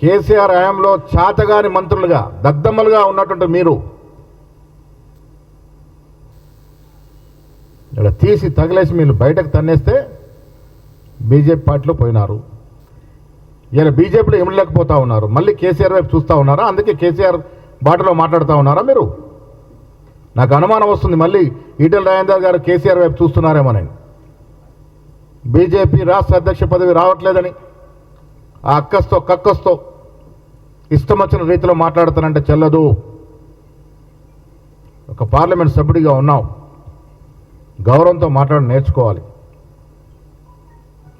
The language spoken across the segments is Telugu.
కేసీఆర్ హయాంలో చాతగాని మంత్రులుగా దద్దమ్మలుగా ఉన్నటువంటి మీరు. ఇలా తీసి తగిలేసి మీరు బయటకు తన్నేస్తే బీజేపీ పార్టీలో పోయినారు. ఇలా బీజేపీలో ఎమలేకపోతా ఉన్నారు. మళ్ళీ కేసీఆర్ వైపు చూస్తూ ఉన్నారా? అందుకే కేసీఆర్ బాటలో మాట్లాడుతూ ఉన్నారా మీరు? నాకు అనుమానం వస్తుంది మళ్ళీ ఈటెల రాజేందర్ గారు కేసీఆర్ వైపు చూస్తున్నారేమోనని బీజేపీ రాష్ట్ర అధ్యక్ష పదవి రావట్లేదని ఆ అక్కస్తో కక్కస్తో ఇష్టం వచ్చిన రీతిలో మాట్లాడతానంటే చెల్లదు. ఒక పార్లమెంట్ సభ్యుడిగా ఉన్నావు. గౌరవంతో మాట్లాడి నేర్చుకోవాలి.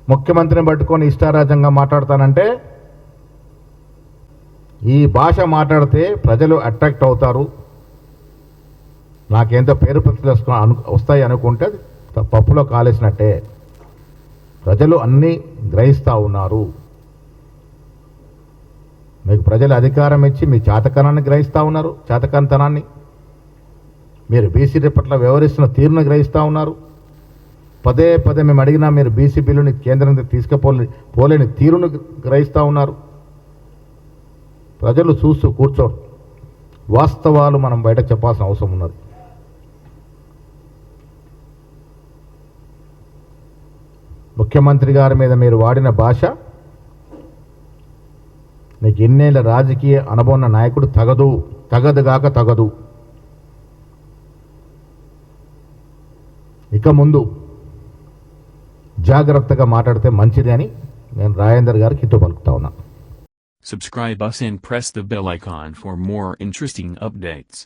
ముఖ్యమంత్రిని పట్టుకొని ఇష్టారాజ్యంగా మాట్లాడతానంటే ఈ భాష మాట్లాడితే ప్రజలు అట్రాక్ట్ అవుతారు. నాకేంతో పేరు ప్రతిష్ట అను వస్తాయి అనుకుంటే పప్పులో కాలేసినట్టే. ప్రజలు అన్నీ గ్రహిస్తూ ఉన్నారు. మీకు ప్రజలు అధికారం ఇచ్చి మీ చేతకనాన్ని గ్రహిస్తూ ఉన్నారు చేతకంతనాన్ని. మీరు బీసీ పట్ల వ్యవహరిస్తున్న తీరును గ్రహిస్తూ ఉన్నారు. పదే పదే మేము అడిగినా మీరు బీసీ బిల్లుని కేంద్రం తీసుకుపోలే పోలేని తీరును గ్రహిస్తూ ఉన్నారు. ప్రజలు చూస్తూ కూర్చోరు. వాస్తవాలు మనం బయట చెప్పాల్సిన అవసరం ఉన్నది. ముఖ్యమంత్రి గారి మీద మీరు వాడిన భాష నీకు ఎన్నేళ్ళ రాజకీయ అనుభవం నాయకుడు తగదు తగదుగాక తగదు ఇక ముందు జాగ్రత్తగా మాట్లాడితే మంచిది అని నేను రాజేందర్ గారికి హితో పలుకుతా ఉన్నా Subscribe us and press the bell icon for more interesting updates.